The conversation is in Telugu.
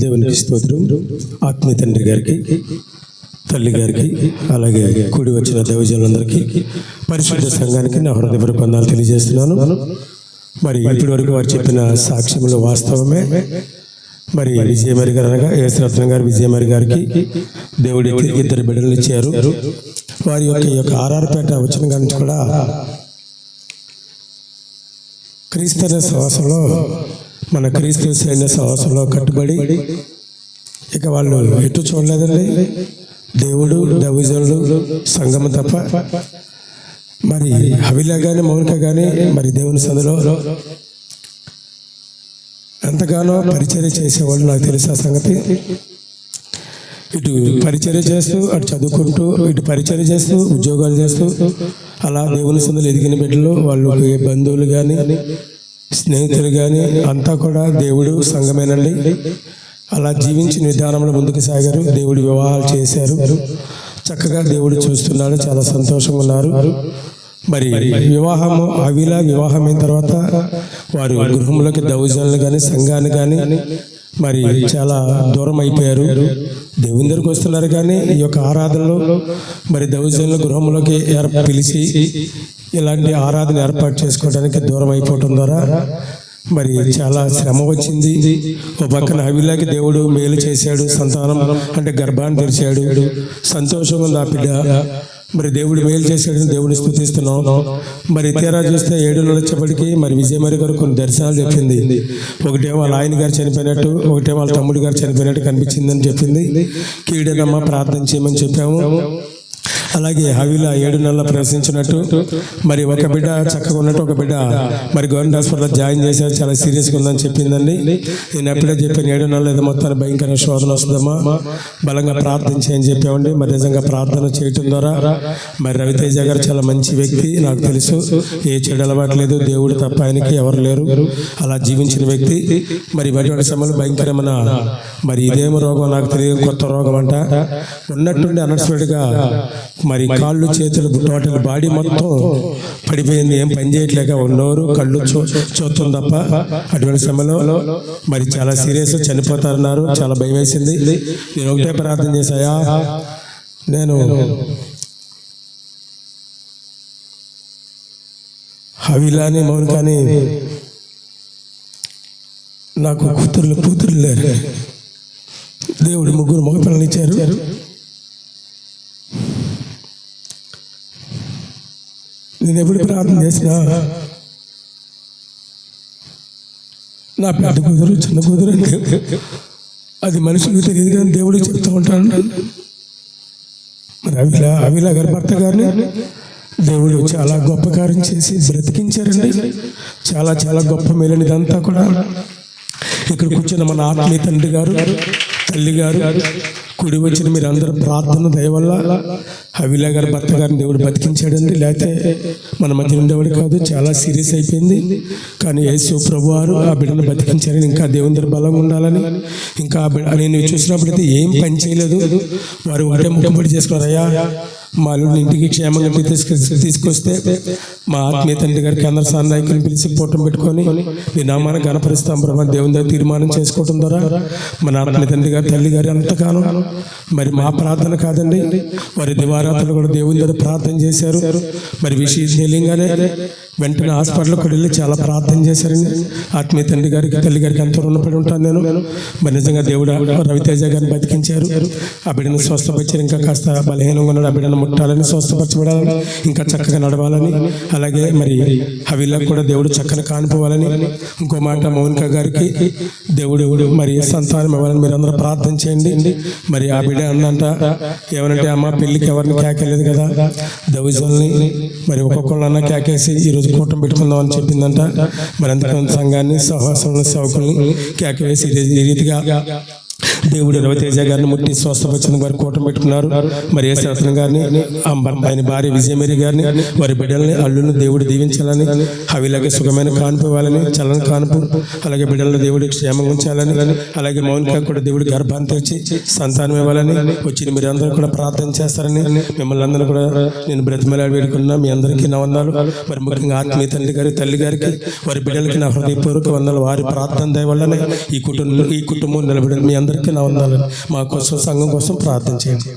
దేవునికి స్తోత్రం. ఆత్మీయ తండ్రి గారికి తల్లి గారికి అలాగే కూడి వచ్చిన దైవజనులందరికీ పరిశుద్ధ సంఘానికి నా హృదయపూర్వక వందనాలు తెలియజేస్తున్నాను. మరి ఇప్పటి వరకు వారు చెప్పిన సాక్ష్యములు వాస్తవమే. మరి విజయమరి గారు అనగా యేసరత్నం గారు విజయమరి గారికి దేవుడి ఇద్దరు బిడ్డలు ఇచ్చారు. వారి యొక్క ఈ యొక్క ఆర్ఆర్పేట వచ్చిన కానీ కూడా క్రీస్తు సహవాసంలో మన క్రీస్తు సైన్య సహవాసంలో కట్టుబడి ఇక వాళ్ళు ఎటు చూడలేదండి? దేవుడు దైవజనులు సంగమ తప్ప. మరి హవిలా కానీ మౌనిక కానీ మరి దేవుని సందులో ఎంతగానో పరిచర్య చేసేవాళ్ళు నాకు తెలుసు ఆ సంగతి. ఇటు పరిచర్య చేస్తూ అటు చదువుకుంటూ ఇటు పరిచర్య చేస్తూ ఉద్యోగాలు చేస్తూ అలా దేవుని సందులు ఎదిగిన బిడ్డలు వాళ్ళు బంధువులు కానీ స్నేహితులు కానీ అంతా కూడా దేవుడు సంఘమేనండి. అలా జీవించిన విధానంలో ముందుకు సాగారు. దేవుడు వివాహాలు చేశారు. చక్కగా దేవుడు చూస్తున్నాడు. చాలా సంతోషంగా ఉన్నారు. మరి వివాహము అవిలా వివాహమైన తర్వాత వారు గృహంలోకి దౌజన్లు కానీ సంఘాన్ని కానీ మరి చాలా దూరం అయిపోయారు. దేవుని దగ్గరికి వస్తున్నారు కానీ ఈ యొక్క ఆరాధనలో మరి దౌజన్లు గృహంలోకి పిలిచి ఇలాంటి ఆరాధన ఏర్పాటు చేసుకోవడానికి దూరం అయిపోవటం ద్వారా మరి చాలా శ్రమ వచ్చింది. ఒక పక్కన అవిలాకి దేవుడు మేలు చేశాడు సంతానం అంటే గర్భాన్ని తెరిచాడు సంతోషంగా నా బిడ్డ. మరి దేవుడు మేలు చేశాడని దేవుడిని స్థుతిస్తున్నాం. మరి తీరా చూస్తే ఏడు వచ్చేప్పటికి మరి విజయమరి గారు కొన్ని దర్శనాలు చెప్పింది. ఒకటేమో వాళ్ళ ఆయన గారు చనిపోయినట్టు ఒకటేమో వాళ్ళ తమ్ముడు గారు చనిపోయినట్టు కనిపించిందని చెప్పింది. కీడనమ్మ ప్రార్థన చేయమని చెప్పాము. అలాగే హవిల ఏడు నెలల ప్రవేశించినట్టు. మరి ఒక బిడ్డ చక్కగా ఉన్నట్టు ఒక బిడ్డ. మరి గవర్నమెంట్ హాస్పిటల్లో జాయిన్ చేశారు. చాలా సీరియస్గా ఉందని చెప్పిందండి. నేను ఎప్పుడే చెప్పాను ఏడు నెలలు ఏదో మొత్తాన్ని భయంకర శోధన వస్తుందమ్మా. బలంగా ప్రార్థన చేయని చెప్పామండి. మరి నిజంగా ప్రార్థన చేయటం ద్వారా మరి రవితేజ గారు చాలా మంచి వ్యక్తి నాకు తెలుసు. ఏ చెడు అలవాటు లేదు దేవుడు తప్ప ఆయనకి ఎవరు లేరు. అలా జీవించిన వ్యక్తి. మరి ఇటువంటి సమయంలో భయంకరమైన మరి ఇదేమో రోగం నాకు తెలియదు. కొత్త రోగం అంట. ఉన్నట్టుండి అన్ఎక్స్పెక్టెడ్గా మరి కాళ్ళు చేతులు టోటల్ బాడీ మొత్తం పడిపోయింది. ఏం పని చేయట్లేక ఉన్నోరు కళ్ళు చూస్తుంది తప్ప అటువంటి సమయంలో మరి చాలా సీరియస్ చనిపోతారన్నారు. చాలా భయం వేసింది. నేను ఒకటే ప్రార్థన చేశాయా నేను హవిలాని మౌనికాని నాకు కూతుర్లు కూతురు లేరు. దేవుడు ముగ్గురు మగపిల్లలు ఇచ్చారు. నేను ఎప్పుడు ప్రార్థన చేసినా నా పెద్ద కూతురు చిన్న కూతురు అంటే అది మనుషులకు తెలియదు కానీ దేవుడు చెప్తూ ఉంటాను మరి అవిలా అవిలా గారి భర్త గారిని దేవుడు చాలా గొప్ప కార్యం చేసి బ్రతికించారండి. చాలా చాలా గొప్ప మేలని ఇదంతా కూడా. ఇక్కడ కూర్చున్న మన ఆత్మీయ తండ్రి గారు తల్లి గారు కుడి వచ్చిన మీరు అందరూ ప్రార్థన దయ వల్ల హవిలా గారి భర్త గారిని దేవుడు బతికించాడండి. లేకపోతే మన మధ్య ఉండేవాడు కాదు. చాలా సీరియస్ అయిపోయింది. కానీ యేసు ప్రభు వారు ఆ బిడ్డను బతికించారని ఇంకా దేవుని దగ్గర బలంగా ఉండాలని ఇంకా ఆ బిడ్డ నేను చూసినప్పుడైతే ఏం పని చేయలేదు. వారు ఒకటే ముక్కుబడి చేసుకున్నారయ్యా మా అల్లుడిని ఇంటికి క్షేమంగా తీసుకు తీసుకొస్తే మా ఆత్మీయ తండ్రి గారి కేంద్ర సార్ నాయకుని పిలిచి పోటం పెట్టుకొని నీ నామాన్ని గణపరిస్తాం బ్రహ్మ. దేవుని దగ్గర తీర్మానం చేసుకోవడం ద్వారా మన ఆత్మీయ తండ్రి గారి తల్లి గారి అంతగానో. మరి మా ప్రార్థన కాదండి. వారి ఆరాధనలు కూడా దేవుని దగ్గర ప్రార్థన చేశారు. మరి విషయం తెలియగానే వెంటనే హాస్పిటల్కి కూడా వెళ్ళి చాలా ప్రార్థన చేశారండి. ఆత్మీయ తండ్రి గారికి తల్లి గారికి ఎంతో రుణపడి ఉంటాను నేను. మరి నిజంగా దేవుడు రవితేజ గారిని బతికించారు. ఆ బిడ్డను స్వస్థపరిచారు. ఇంకా కాస్త బలహీనంగా ఉన్నాడు. ఆ బిడ్డను ముట్టాలని స్వస్థపరచబడాలని ఇంకా చక్కగా నడవాలని. అలాగే మరి హవిలా కూడా దేవుడు చక్కని కానిపోవాలని ఇంకో మాట మౌనిక గారికి దేవుడు మరి సంతానం ఇవ్వాలని మీరు అందరూ ప్రార్థన చేయండి. మరి ఆ బిడ్డ అన్నంట ఏమనంటే అమ్మ పెళ్ళికి ఎవరిని కేకలేదు కదా? దవిజల్ని మరి ఒక్కొక్కళ్ళన్నా కేకేసి ఈరోజు కూటమి పెట్టుకుందాం అని చెప్పిందంట. మరి అందుకని సంఘాన్ని సహవాసాలను సేవకుల్ని కేక వేసి ఈ రీతిగా దేవుడు రవితేజ గారిని ముట్టి స్వస్థపరిచిన వారి కూటమి పెట్టుకున్నారు. మరి ఏ రత్న గారిని ఆయన భార్య విజయమేరి గారిని వారి బిడ్డల్ని అల్లుని దేవుడు దీవించాలని అవిలాగే సుఖమైన కానుపు ఇవ్వాలని చల్లని కానుపు అలాగే బిడ్డలను దేవుడు క్షేమంగా ఉంచాలని అలాగే మౌనిక కూడా దేవుడు గర్భాన్ని తెచ్చి సంతానం ఇవ్వాలని వచ్చిన మీరందరూ కూడా ప్రార్థన చేస్తారని మిమ్మల్ని అందరూ కూడా నేను బ్రతిమలాడి వేడుకున్నా మీ అందరికీ నా వందాలు. మరి ముఖ్యంగా ఆత్మీయ తండ్రి గారి తల్లి గారికి వారి బిడ్డలకి నా హృదయపూర్వక వందలు. వారి ప్రార్థన దయవల్లనే ఈ కుటుంబం ఈ కుటుంబం నిలబడింది. మీ అందరికీ వందాలు మా కోసం సంఘం కోసం ప్రార్థన చేయండి.